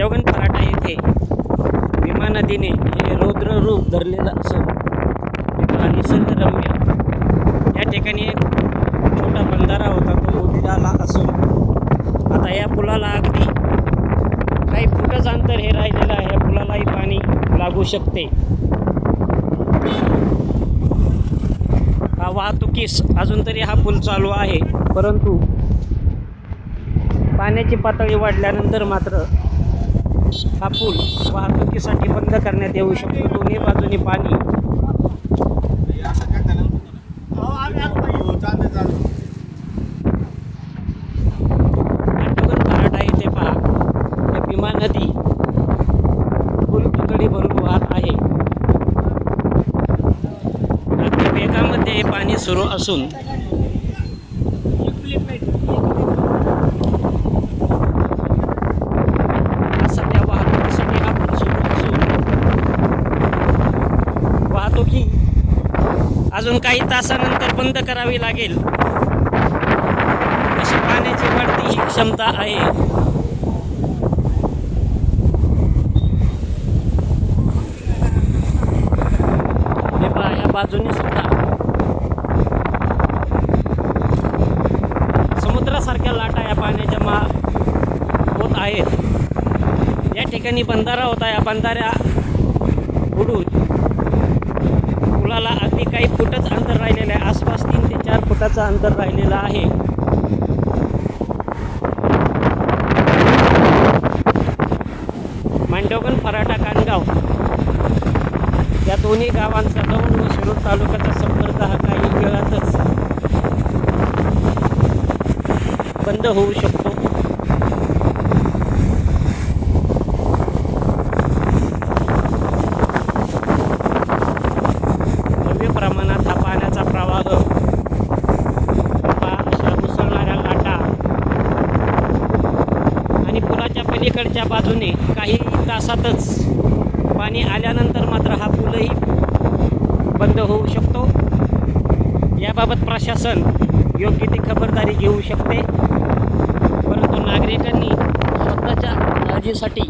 मांडवगण फराटा येथे भीमा नदीने हे रौद्र रूप धरलेलं असून निसर्गरम्य. या ठिकाणी एक छोटा बंधारा होता तो उडाला असून आता या पुलाला अगदी काही फुटच अंतर हे राहिलेलं आहे. या पुलालाही पाणी लागू शकते. हा वाहतुकीस अजून तरी हा पूल चालू आहे परंतु पाण्याची पातळी वाढल्यानंतर मात्र हा पूल वाहतुकीसाठी बंद करण्यात येऊ शकतो. दोन्ही बाजूने पाणी. पांडुगण कराडा येथे पहा. या भीमा नदी फुल तुतडी भरून वाहत आहे. अगदी वेगामध्ये हे पाणी सुरू असून हा सध्या वाहतुकीसाठी हा पूल सुरू असून वाहतुकी अजून काही तासानंतर बंद करावी लागेल. अशी पाण्याची वाढती ही क्षमता आहे. या बाजूने सुद्धा. समुद्रासारख्या लाटा या पाण्याच्या मा होत आहेत. या ठिकाणी बंधारा होता या बंधाऱ्या उडून फुटच अंतर राहिलेलं आहे. आसपास तीन ते चार फुटाचं अंतर राहिलेलं आहे. मांडवगण फराटा कानगाव या दोन्ही गावांचा दौंड व शिरोड तालुक्याचा संपर्क हा काही वेळातच बंद होऊ शकतो भव्य प्रमाणात हा पाण्याचा प्रवाह पहा अशा मुसळणाऱ्या लाटा आणि पुलाच्या पलीकडच्या बाजूने काही तासातच पाणी आल्यानंतर मात्र हा पूलही बंद होऊ शकतो. याबाबत प्रशासन योग्य ती खबरदारी घेऊ शकते. परंतु नागरिकांनी स्वतःच्या काळजीसाठी